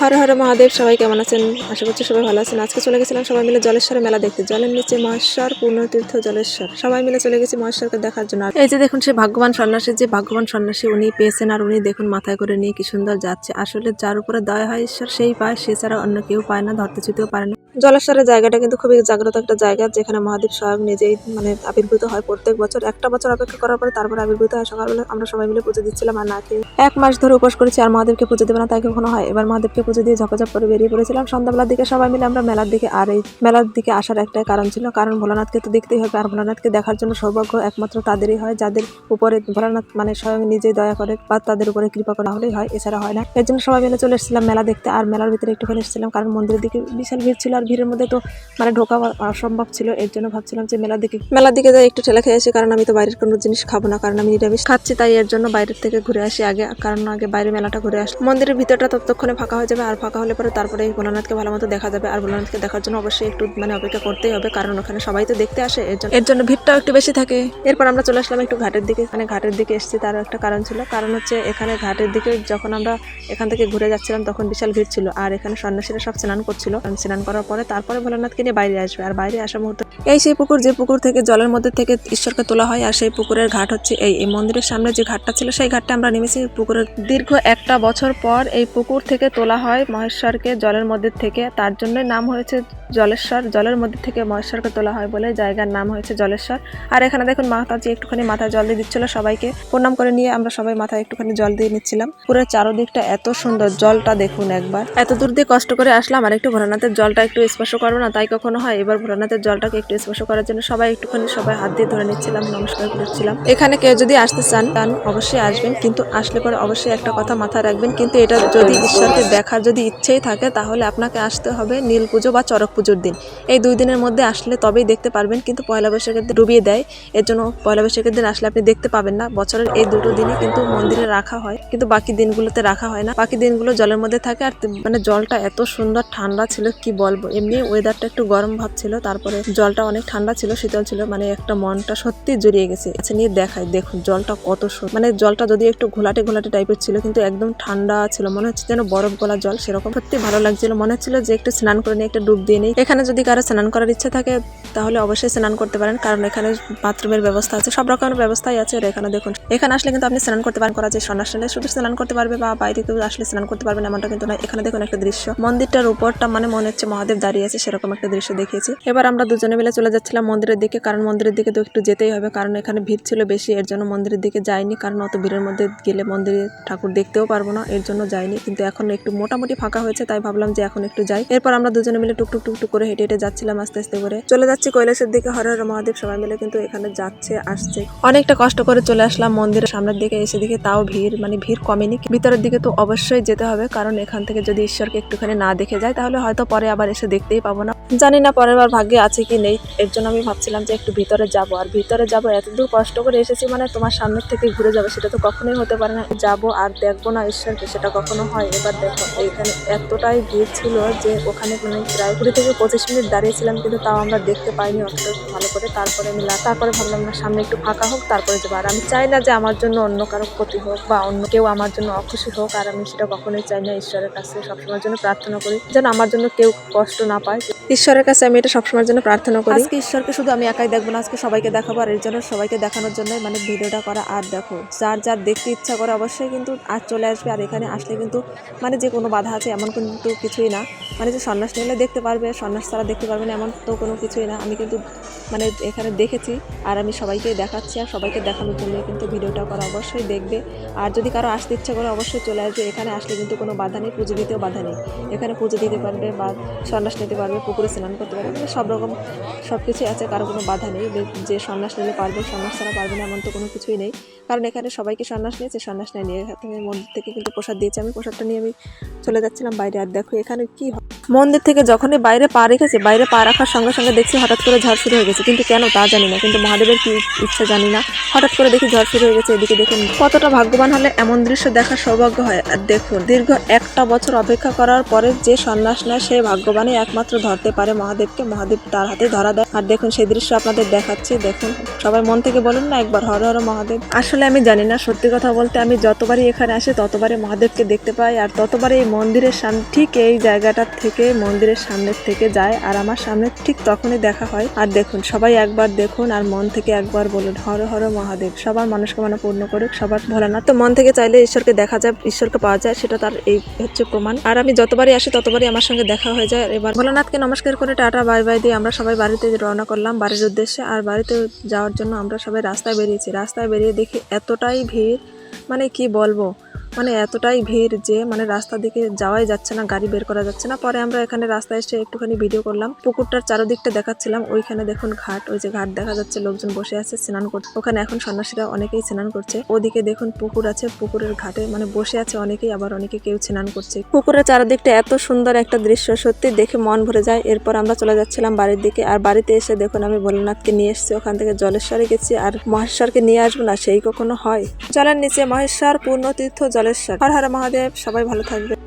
হর হর মহাদেব, সবাই কেমন আছেন? আশা করছি সবাই ভালো আছেন। আজকে চলে গেছিলাম সবাই মিলে জলেশ্বরে মেলা দেখতে। জলের নিচে মহেশ্বর, পূর্ণতীর্থ জলেশ্বর। সবাই মিলে চলে গেছি মহেশ্বরকে দেখার জন্য। এই যে দেখুন, সে ভাগ্যবান সন্ন্যাসী, যে ভাগ্যবান সন্ন্যাসী উনি পেয়েছেন আর উনি দেখুন মাথায় করে নিয়ে কি সুন্দর যাচ্ছে। আসলে যার উপরে দয়া হয় ঈশ্বর, সেই পায়, সে ছাড়া অন্য কেউ পায় না ধরতে ছুতেও পারে না। জলেশ্বরের জায়গাটা কিন্তু খুবই জাগ্রত একটা জায়গা, যেখানে মহাদেব স্বয়ং নিজেই মানে আবির্ভূত হয় প্রত্যেক বছর। একটা বছর অপেক্ষা করার পরে তারপরে আবির্ভূত হয়। সকালবেলা আমরা সবাই মিলে পুজো দিচ্ছিলাম আর না খেয়ে এক মাস ধরে উপোস করেছি আর মহাদেবকে পুজো দেবে না, তাই কখনো হয়। এবার মহাদেবকে পুজো দিয়ে ঝকঝক করে বেরিয়ে পড়েছিলাম। সন্ধ্যাবেলার দিকে সবাই মিলে আমরা মেলার দিকে আর এই মেলার দিকে আসার একটাই কারণ ছিল, কারণ ভোলানাথকে তো দেখতেই হবে। আর ভোলানাথকে দেখার জন্য সৌভাগ্য একমাত্র তাদেরই হয়, যাদের উপরে ভোলানাথ মানে স্বয়ং নিজেই দয়া করে বা তাদের উপরে কৃপা করা হলেই হয়, এছাড়া হয় না। এর জন্য সবাই মিলে চলে এসেছিলাম মেলা দেখতে। আর মেলার ভিতরে একটুখানি এসেছিলাম, কারণ মন্দিরের দিকে বিশাল ভিড় ছিল আর ভিড়ের মধ্যে তো মানে ঢোকা অসম্ভব ছিল, এর জন্য ভাবছিলাম যে মেলার দিকে মেলার দিকে যাই, একটু ঠেলা খেয়ে আসি, কারণ আমি তো বাইরের কোনো জিনিস খাব না, কারণ আমি নিরামিষ খাচ্ছি, তাই এর জন্য বাইরের থেকে ঘুরে আসি আগে, কারণ আগে বাইরে মেলাটা ঘুরে আসি। মন্দিরের ভিতরটা ততক্ষণে ফাঁকা হয়ে যাবে, আর ফাঁকা হলে পরে তারপরে ভোলানাথকে ভালো মতো দেখা যাবে, আর ভোলানাথকে দেখার জন্য অবশ্যই একটু মানে অপেক্ষা করতেই হবে, কারণ ওখানে সবাই তো দেখতে আসে, এর জন্য এর জন্য ভিড়টাও একটু বেশি থাকে। এরপর আমরা চলে আসলাম একটু ঘাটের দিকে মানে ঘাটের দিকে এসেছি, তারও একটা কারণ ছিল, কারণ হচ্ছে এখানে ঘাটের দিকে যখন আমরা এখান থেকে ঘুরে যাচ্ছিলাম, তখন বিশাল ভিড় ছিল, আর এখানে সন্ন্যাসীরা সব স্নান করছিল। স্নান করার পরে তারপরে ভোলানাথকে নিয়ে বাইরে আসবে। আর বাইরে আসা মুহূর্তে এই সেই পুকুর, যে পুকুর থেকে জলের মধ্যে থেকে ঈশ্বরকে তোলা হয়, আর সেই পুকুরের ঘাট হচ্ছে এই। এই মন্দিরের সামনে যে ঘাটটা ছিল, সেই ঘাটটা আমরা নেমেছি পুকুরের। দীর্ঘ একটা বছর পর এই পুকুর থেকে তোলা হয় মহেশ্বরকে জলের মধ্যে থেকে। তার জন্য নাম হয়েছে জলেশ্বর। জলের মধ্যে থেকে মহেশ্বরকে তোলা হয় বলে জায়গার নাম হয়েছে জলেশ্বর। আর এখানে দেখুন মাতাজি একটুখানি মাথায় জল দিয়ে দিচ্ছিল সবাইকে। প্রণাম করে নিয়ে আমরা সবাই মাথায় একটুখানি জল দিয়ে নিচ্ছিলাম। পুরো চারোদিকটা এত সুন্দর জলটা দেখুন একবার। এত দূর দিয়ে কষ্ট করে আসলাম, আর একটু ভোলানাথের জলটা একটু স্পর্শ করব না, তাই কখনো হয়। এবার ভোলানাথের জলটাকে একটু স্পর্শ করার জন্য সবাই একটুখানি সবাই হাত দিয়ে ধরে নিচ্ছিলাম, নমস্কার করছিলাম। এখানে কেউ যদি আসতে চান, তান অবশ্যই আসবেন, কিন্তু আসলে পরে অবশ্যই একটা কথা মাথায় রাখবেন, কিন্তু এটা যদি ঈশ্বরকে দেখার যদি ইচ্ছেই থাকে, তাহলে আপনাকে আসতে হবে নীল পুজো বা চরক পুজোর দিন। এই দুই দিনের মধ্যে আসলে তবেই দেখতে পারবেন, কিন্তু পয়লা বৈশাখের দিন ডুবিয়ে দেয়। এর জন্য পয়লা বৈশাখের দিন আসলে আপনি দেখতে পাবেন না। বছরের এই দুটো দিনে কিন্তু মন্দিরে রাখা হয়, কিন্তু বাকি দিনগুলোতে রাখা হয় না। বাকি দিনগুলো জলের মধ্যে থাকে, আর মানে জলটা এত সুন্দর, ঠান্ডা ছিল, কি বলব? এমনি ওয়েদারটা একটু গরম ভাব ছিল, তারপরে জলটা অনেক ঠান্ডা ছিল, শীতল ছিল মানে একটা মনটা সত্যি জড়িয়ে গেছে। আচ্ছা নিয়ে দেখায় দেখুন জলটা কত মানে জলটা যদি একটু ঘোলাটে ঘোলাটে টাইপের ছিল, কিন্তু একদম ঠান্ডা ছিল, মনে হচ্ছে যেন বরফ গলা জল, সেরকম সত্যি ভালো লাগছিল। মনে হচ্ছিল যে একটু স্নান করে নিয়ে একটা ডুব দিয়ে নিই। এখানে যদি কারও স্নান করার ইচ্ছা থাকে, তাহলে অবশ্যই স্নান করতে পারেন, কারণ এখানে বাথরুমের ব্যবস্থা আছে, সব রকমের ব্যবস্থাই আছে। আর এখানে দেখুন, এখানে আসলে কিন্তু আপনি স্নান করতে পারেন, করা যায়। সন্ন্যাস নিলে শুধু স্নান করতে পারবে বা বাইরে কেউ আসলে স্নান করতে পারবেন এমনটা কিন্তু না এখানে দেখুন একটা দৃশ্য। মন্দিরটার উপরটা মানে মনে হচ্ছে মহাদেব দাঁড়িয়ে আছে, সেরকম একটা দৃশ্য দেখিয়েছি। এবার আমরা দুজনে মিলে চলে যাচ্ছিলাম মন্দিরের দিকে, কারণ মন্দিরের দিকে তো একটু যেতেই হবে, কারণ এখানে ভিড় ছিল বেশি, এর জন্য মন্দিরের দিকে যাইনি, কারণ অত ভিড়ের মধ্যে গেলে মন্দিরে ঠাকুর দেখতেও পারব না, এর জন্য যাইনি। কিন্তু এখন একটু মোটামুটি ফাঁকা হয়েছে, তাই ভাবলাম যে এখন একটু যাই। এরপর আমরা দুজনে মিলে টুকটুক টুকটুক করে হেঁটে হেঁটে যাচ্ছিলাম আস্তে আস্তে করে। চলে যাচ্ছি কৈলাসের দিকে, হর হর মহাদেব, সবাই মিলে কিন্তু এখানে যাচ্ছে, আসছে। অনেকটা কষ্ট করে চলে আসলাম মন্দিরের সামনের দিকে, এসে দিকে তাও ভিড় মানে ভিড় কমেনি। ভিতরের দিকে তো অবশ্যই যেতে হবে, কারণ এখান থেকে যদি ঈশ্বরকে একটুখানি না দেখে যায়, তাহলে হয়তো পরে আবার এসে দেখতেই পাবো না। জানি না পরের বার ভাগ্যে আছে কি নেই। এর জন্য আমি ভাবছিলাম যে একটু ভিতরে যাব। আর ভিতরে যাব এতদূর কষ্ট করে এসেছি মানে তোমার সামনের থেকে ঘুরে যাব। সেটা তো কখনোই হতে পারে না। যাব আর দেখব না ঈশ্বরকে সেটা কখনো হয়। এবার দেখো এইখানে এতটাই ভিড় ছিল যে ওখানে মানে প্রায় কুড়ি থেকে পঁচিশ মিনিট দাঁড়িয়েছিলাম, কিন্তু তাও আমরা দেখতে পাইনি অতটা ভালো করে। তারপরে আমি তারপরে ভাবলাম, না, সামনে একটু ফাঁকা হোক, তারপরে যাব। আর আমি চাই না যে আমার জন্য অন্য কারও ক্ষতি হোক বা অন্য কেউ আমার জন্য অখুশি হোক। আর আমি সেটা কখনোই চাই না ঈশ্বরের কাছে সবসময়ের জন্য প্রার্থনা করি যেন আমার জন্য কেউ কষ্ট না পায়। ঈশ্বরের কাছে আমি এটা সবসময়ের জন্য প্রার্থনা করি। আজকে ঈশ্বরকে শুধু আমি একাই দেখব না, আজকে সবাইকে দেখাবো আর এর জন্য সবাইকে দেখানোর জন্য মানে ভিডিওটা করা। আর দেখো, যার যার দেখতে ইচ্ছা করে অবশ্যই কিন্তু আজ চলে আসবে আর এখানে আসলে কিন্তু মানে যে কোনো বাধা আছে এমন কিন্তু কিছুই না। মানে যে সন্ন্যাস নিলে দেখতে পারবে, সন্ন্যাস ছাড়া দেখতে পারবে না এমন তো কোনো কিছুই না। আমি কিন্তু মানে এখানে দেখেছি আর আমি সবাইকে দেখাচ্ছি আর সবাইকে দেখানোর জন্য কিন্তু ভিডিওটা করা অবশ্যই দেখবে। আর যদি কারও আসতে ইচ্ছা করে অবশ্যই চলে আসবে। এখানে আসলে কিন্তু কোনো বাধা নেই, পুজো দিতেও বাধা নেই। এখানে পুজো দিতে পারবে বা সন্ন্যাস নিতে পারবে, পুকুরে স্নান করতে পারবে মানে সব রকম সব কিছুই আছে, কারও কোনো বাধা নেই। যে- সন্ন্যাস নিলে পারবে, সন্ন্যাস ছাড়া পারবে না এমন তো কোনো কিছুই নেই। কারণ এখানে সবাইকে সন্ন্যাস নিয়েছে, সন্ন্যাস নিয়ে নিয়ে মন্দির থেকে কিন্তু প্রসাদ দিয়েছে। আমি প্রসাদটা নিয়ে আমি চলে যাচ্ছিলাম বাইরে, আর দেখো এখানে কী মন্দির থেকে যখনই বাইরে পা রেখেছে, বাইরে পা রাখার সঙ্গে সঙ্গে দেখছি হঠাৎ করে ঝড় শুরু হয়ে গেছে। কিন্তু কেন তা জানি না, কিন্তু মহাদেবের কি ইচ্ছা জানি না। হঠাৎ করে দেখি ঝড় শুরু হয়ে গেছে, এদিকে দেখুন কতটা ভাগ্যবান হলে এমন দৃশ্য দেখার সৌভাগ্য হয়। আর দেখুন, দীর্ঘ একটা বছর অপেক্ষা করার পরে যে সন্ন্যাস নেয় সেই ভাগ্যবানই একমাত্র ধরতে পারে মহাদেবকে। মহাদেব তার হাতে ধরা দেয়। আর দেখুন, সেই দৃশ্য আপনাদের দেখাচ্ছি। দেখুন, সবাই মন থেকে বলুন না একবার, হর হর মহাদেব। আসলে আমি জানি না, সত্যি কথা বলতে আমি যতবারই এখানে আসি, ততবারই মহাদেবকে দেখতে পাই। আর ততবারই এই মন্দিরের সামনে, ঠিক এই জায়গাটা থেকে মন্দিরের সামনের থেকে যায় আর আমার সামনে ঠিক তখনই দেখা হয়। আর দেখুন, সবাই একবার দেখুন আর মন থেকে একবার বলুন, হর হর মহাদেব। সবার মনস্কামনা পূর্ণ করুক, সবার ভোলানাথ। তো মন থেকে চাইলে ঈশ্বরকে দেখা যায়, ঈশ্বরকে পাওয়া যায়, সেটা তার এই হচ্ছে প্রমাণ। আর আমি যতবারই আসি, ততবারই আমার সঙ্গে দেখা হয়ে যায়। এবার ভোলানাথকে নমস্কার করে টাটা, বাই বাই দিয়ে আমরা সবাই বাড়িতে রওনা করলাম বাড়ির উদ্দেশ্যে। আর বাড়িতে যাওয়ার জন্য আমরা সবাই রাস্তায় বেরিয়েছি। রাস্তায় বেরিয়ে দেখি এতটাই ভিড়। মানে কি বলব? মানে এতটাই ভিড় যে মানে রাস্তা দিকে যাওয়াই যাচ্ছে না, গাড়ি বের করা যাচ্ছে না। পরে আমরা এখানে রাস্তায় এসে একটুখানি ভিডিও করলাম। পুকুরটার চারদিকটা দেখাচ্ছিলাম। ওইখানে দেখুন ঘাট, ওই যে ঘাট দেখা যাচ্ছে, লোকজন বসে আছে, স্নান করছে ওখানে এখন সন্ন্যাসীরা অনেকেই স্নান করছে। ওদিকে দেখুন পুকুর আছে, পুকুরের ঘাটে মানে বসে আছে অনেকেই, আবার অনেকে কেউ স্নান করছে। পুকুরের চারদিকটা এত সুন্দর একটা দৃশ্য, সত্যি দেখে মন ভরে যায়। এরপর আমরা চলে যাচ্ছিলাম বাড়ির দিকে, আর বাড়িতে এসে দেখুন আমি ভোলেনাথকে নিয়ে এসেছি। ওখান থেকে জলেশ্বরে গেছি, আর মহেশ্বরকে নিয়ে আসব না, সেই কখনো হয়। জলের নিচে মহেশ্বর পূর্ণ তীর্থ জলেশ্বর হর হর মহাদেব সবাই ভালো থাকবে